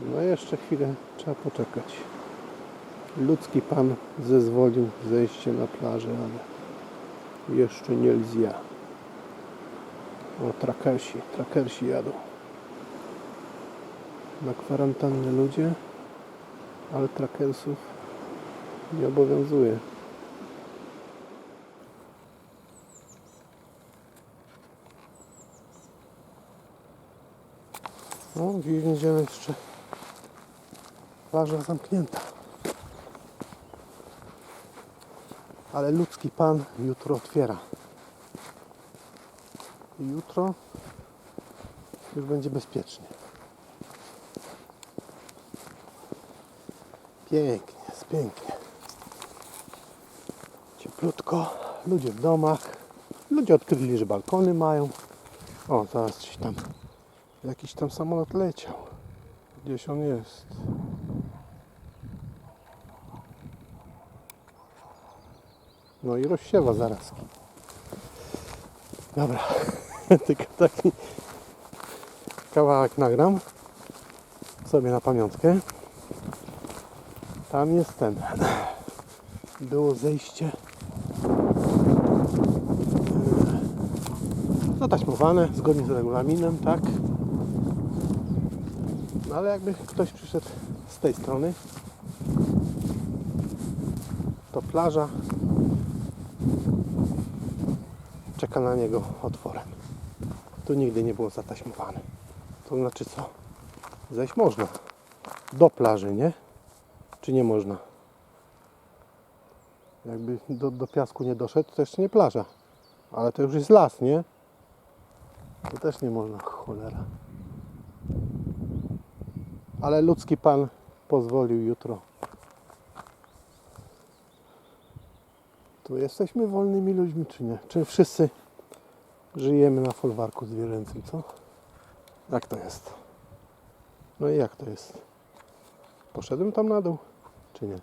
No jeszcze chwilę trzeba poczekać. Ludzki pan zezwolił zejście na plażę, ale jeszcze nie lzia. O, trakersi, trakersi jadą. Na kwarantannę ludzie, ale trakersów nie obowiązuje. No, niedzielę jeszcze plaża zamknięta. Ale ludzki pan jutro otwiera. I jutro już będzie bezpiecznie. Pięknie, jest pięknie. Cieplutko, ludzie w domach. Ludzie odkryli, że balkony mają. O, zaraz coś tam, jakiś tam samolot leciał. Gdzieś on jest. No i rozsiewa zarazki. Dobra, tylko taki kawałek nagram sobie na pamiątkę. Tam jest ten. Było zejście zataśmowane zgodnie z regulaminem, tak? No ale jakby ktoś przyszedł z tej strony, to plaża czeka na niego otworem. Tu nigdy nie było zataśmowane. To znaczy co? Zejść można. Do plaży, nie? Czy nie można? Jakby do, do piasku nie doszedł, to jeszcze nie plaża. Ale to już jest las, nie? To też nie można, cholera. Ale ludzki pan pozwolił jutro. Tu jesteśmy wolnymi ludźmi, czy nie? Czy wszyscy żyjemy na folwarku zwierzęcym, co? Jak to jest? No i jak to jest? Poszedłem tam na dół, czy nie?